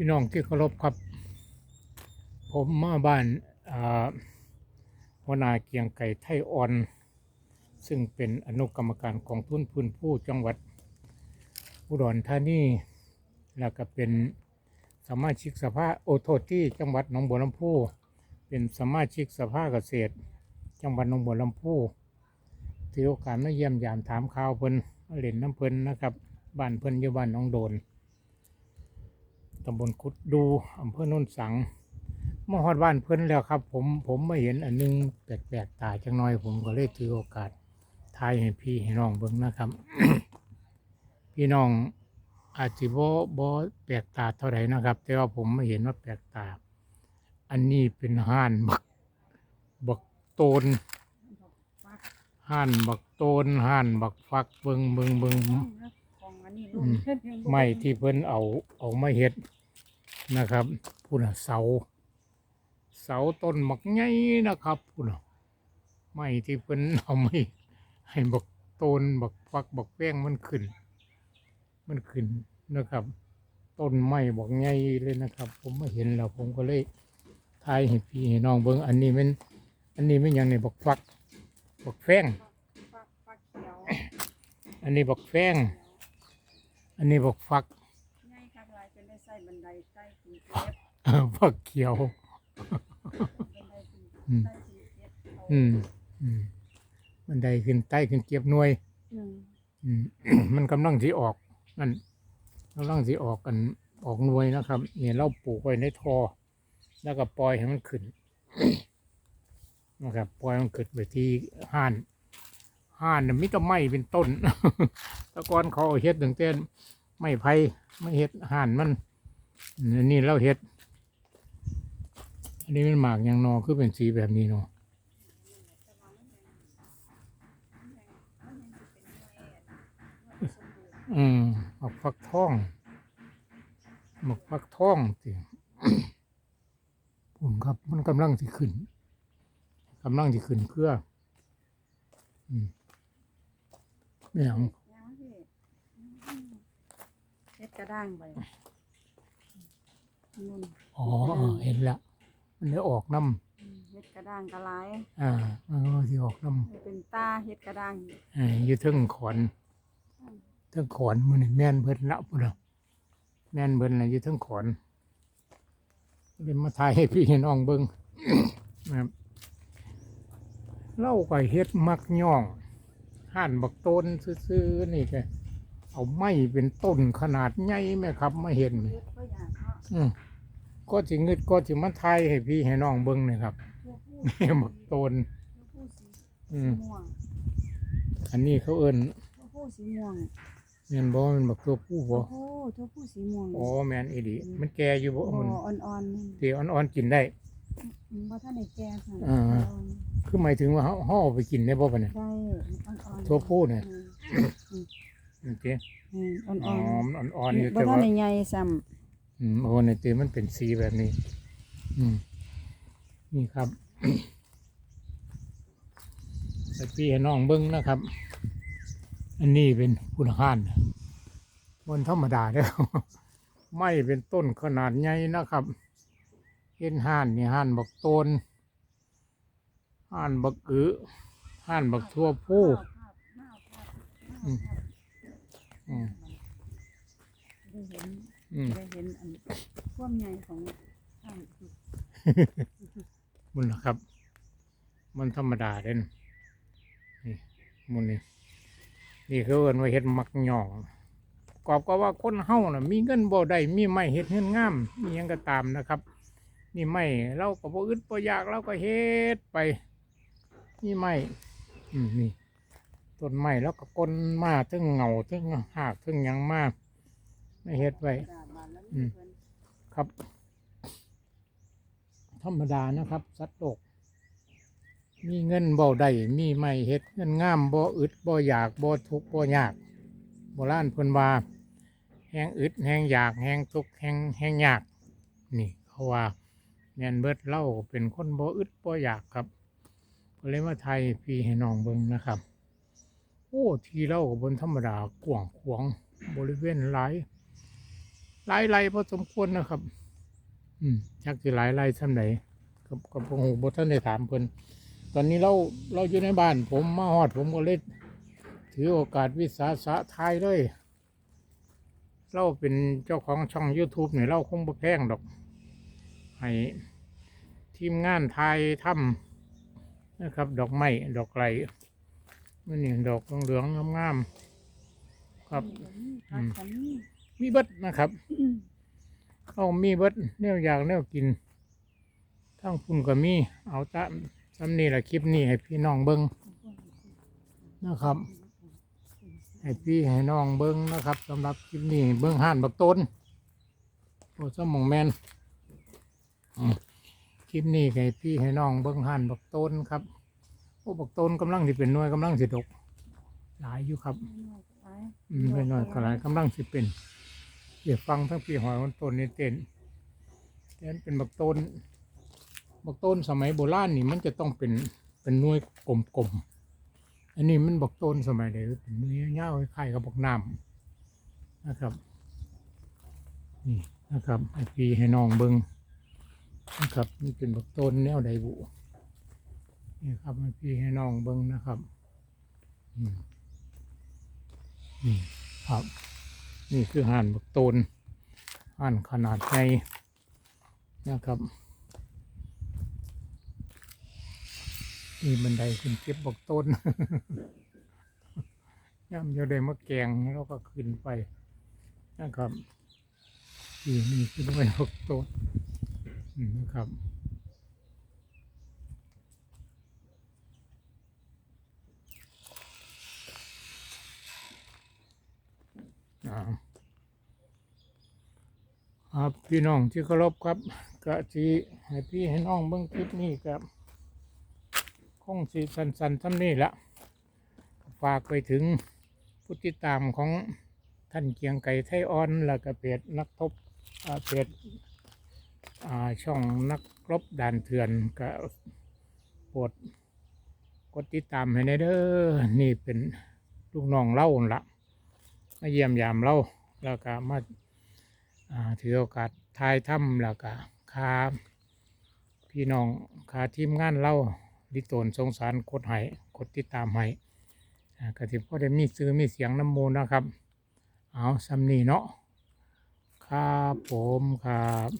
พี่น้องที่เคารพครับ ผมมาบ้านวนาเกียงไก่ไทยอ่อน ซึ่งเป็นอนุกรรมการกองทุนพื้นผู้จังหวัดอุดรธานีแล้วก็เป็นสมาชิกสภาโอโทษที่จังหวัดหนองบัวลำพูเป็นสมาชิกสภาเกษตร จังหวัดหนองบัวลำพูถือโอกาสมาเยี่ยมยามถามข่าวเพิ่นเล่นน้ำเพิ่นนะครับบ้านเพิ่นอยู่บ้านหนองโดน ตำบลกุดดูอำเภอโนนสังมาฮอดบ้านเพิ่นแล้วครับ ผมผมมาเห็นอันหนึงแปลกๆตาจังน้อย ผมก็เลยถือโอกาสทายให้พี่ให้น้องเบิ่งนะครับ พี่น้องอาจจะบ่บ่แปลกตาเท่าไหร่นะครับ แต่ว่าผมไม่เห็นว่าแปลกตา อันนี้เป็นห่านบักบักโตนห่านบักโตนห่านบักฟักเบิงเบิงเบิงของอันนี้รุ่นเพิ่นยังบ่ไม้ที่เพิ่นเอาเอามาเฮ็ด นะครับพุ่นน่ะเสา เสาต้นมักใหญ่นะครับพุ่นน่ะไม้ที่เพิ่นเอามาให้บักโตนบักฟักบักแป้งมันขึ้น มันขึ้นนะครับ ต้นไม้บักใหญ่เลยนะครับ ผมมาเห็นแล้วผมก็เลยทายให้พี่ให้น้องเบิ่งอันนี้มันอันนี้มันหยังนี่บักฟักบักแป้งฟักฟักเขียวอันนี้บักแป้งอันนี้บักฟัก ใส่บันไดใต้ถึงเก็บเออผักเขียว บันไดถึงอืมใต้ถึงเก็บเอาอืมอืมบันไดขึ้นใต้ขึ้นเก็บหน่วย อืมอืม มันกำลังสิออกนั่นกำลังสิออกกันออกหน่วยนะครับเนี่ยเราปลูกไว้ในทอแล้วก็ปล่อยให้มันขึ้น นะครับปล่อยมันขึ้นไปที่ห้านห้านน่ะมิตรไม้เป็นต้น แตะกอนเขาเอาเฮ็ดตั้งแต่ไม้ไผ่ไม่เฮ็ดห่านมัน อันนี่เราเฮ็ด อันนี้มันหมากยางนอคือเป็นสีแบบนี้เนาะอืมหมักฟักทองหมักฟักทองสิผมครับมันกำลังสิขึ้นกำลังสิขึ้นเพื่ออืมไม่หยังยังพี่อืมเฮ็ดกระด้างไป นุ่นอ๋อเออเห็นละมันได้ออกน้อืมเฮ็ดกระด้างกระหลายำอ่ามันก็สิออกน้เป็นตาเฮ็ดกระด้างำอ่าอยู่เทึงขอนเทึงขอนมันนี่แม่นเพิ่นละพุ่นน่ะแม่นเพิ่นละอยู่เทึงขอนเลยมาถ่ายให้พี่น้องเบิ่ง นะครับเล่าก็เฮ็ดมักย่องห่านบักต้นซื่อๆนี่แกเอาไม้เป็นต้นขนาดใหญ่ไหมครับมาเห็นนี่เฮ็ดก็อยากเนาะอืม ก็สิงึดก็สิมาถ่ายให้พี่ให้น้องเบิ่งนี่ครับทั่วผู้นี่บักต้นทั่วผู้สีอืม ม่วงอันนี้เขาเอิ้นทั่วผู้สีม่วงแม่นบ่แมันบักตัวผู้บ่ทั่วผู้ทั่วผู้สีม่วงอ๋อแม่นอีหลีมันแก่อยู่บ่โอ้มันอ่อนๆนี่เดี๋ยวอ่อนๆกินได้ อืมบ่ทันได้แก่ค่ะอ่า คือหมายถึงว่าเฮาเฮาเอาไปกินได้บ่ปะเนี่ย ได้อ่อนๆทั่วผู้เนี่ย อืมโอเคอืมอ่อ๋ออนมันอ่ๆอนๆอยู่บ่แต่ทันว่าได้ใหญ่ซ้ำ อืมโอ้ในตีมันเป็นสีแบบนี้ อืม นี่ครับแต่พี่ให้น้องเบิ้งนะครับ อันนี้เป็นพุนห้านมันธรรมดาเด้อไม่เป็นต้นขนาดใหญ่นะครับ เห็นห่านนี่ห่านบักโตนห่านบักอือห่านบักทั่วผู้อืมอืม ได้เห็นอืมได้เห็นอันความใหญ่ของข้างมันนะครับ มันธรรมดาเด่นนี่มันนี่นี่เขาเอิ้นว่าเฮ็ดมักหย่องกอบก็ว่าคนเฮาน่ะ มีเงินบ่ได้มีไม้เฮ็ดเงินงามมีหยังก็ตามนะครับ นี่ไม้เราก็บ่อึดบ่อยากเราก็เฮ็ดไปนี่ไม้อืมนี่ต้นไม้แล้วก็ก้นมาถึงเหงาถึงหากถึงหยังมาไม่เฮ็ดไว้กระดาษบานแล้ว อืมครับ ธรรมดานะครับ สัตว์โลกมีเงินบ่ได้มีไม่เฮ็ดเงินง่ามบ่อึดบ่อยากบ่ทุกข์บ่ยากโบราณเพิ่นว่าแห้งอึดแห้งอยากแห้งทุกข์แห้งแห้งยาก นี่เขาว่าแมนเบิดเล่าเป็นคนบ่อึดบ่อยากครับก็เลยมาไทยพี่ให้น้องเบิ่งนะครับ โอ้ ที่เล่าก็บบนธรรมดากว้างขวางบริเวณหลาย หลายไร่พอสมควรนะครับ อืมจักสิหลายไร่ท่านไหนกับกับพงหูบท่านได้ถามเพิ่นตอนนี้เราเราอยู่ในบ้าน ผมมาฮอดผมก็เลยถือโอกาสวิสาสะทายเลยเราเป็นเจ้าของช่อง YouTube เนี่ยเราคงบ่แพงดอก ให้ทีมงานไทยทำนะครับ ดอกไม้ดอกไหลมันนี่ดอกเหลืองๆงามๆครับผักกันนี่ มีเบิดนะครับอืมเอามีเบิดแนวอยากแนวกินทั้งพุ่นก็มี เอาตามซ้ำนี่แหละคลิปนี้ให้พี่น้องเบิ้งนะครับ ให้พี่ให้น้องเบิ้งนะครับสำหรับคลิปนี้เบิ้งห่านบักต้นโอ้สมองแมนอืมคลิปนี้ให้พี่ให้น้องเบิ้งห่านบักต้นครับโอ้บักต้นกำลังที่เป็นหน่วยกำลังสิดก หลายอยู่ครับ อืมไม่น้อยก็หลายกำลังสิเป็น เดี๋ยวฟังทั้งปีหอยมันต้นนี่เต้นแต่มันเป็นบักต้นบักต้นสมัยโบราณนี่มันจะต้องเป็นเป็นน่วยกลมๆอันนี้มันบักต้นสมัยเดียวเป็นน่วยยาวๆคล้ายกับบักน้ำนะครับนี่นะครับให้พี่ให้น้องเบิงนะครับนี่เป็นบักต้นแนวใดบุนี่ครับให้พี่ให้น้องเบิงนะครับอืมนี่ครับ นี่คือห่านบักโตนห่านขนาดใหญ่นะครับนี่บันไดขึ้นเก็บบักโตนย่ำเดียวได้มาแกงแล้วก็ขึ้นไปนะครับนี่นี่คือด้วยบักโตนนะครับ ครับพี่น้องที่เคารพครับกะจีให้พี่ให้น้องเบิ่งคลิปนี้ครับ คงสีสันสันซ้ำนี่ละฝากไปถึงผู้ติดตามของท่านเกียงไก่ไทยออนแล้วก็เพจนักทบเพจช่องนักรบด่านเถื่อนก็ปรดกดติดตามให้ในเด้อนี่เป็นลูกน้องเล่าละ มาเยี่ยมยามเราแล้วก็มาาถือโอกาสทายถ้ำแล้วก็คาพี่น้องคาทีมงานเราลิโตนสงสารกดไห้กดติดตามไห้อ่ากติพ่อได้มีซื้อมีเสียงน้ำมูลนะครับ เอาซัมนีเนาะครับผมครับ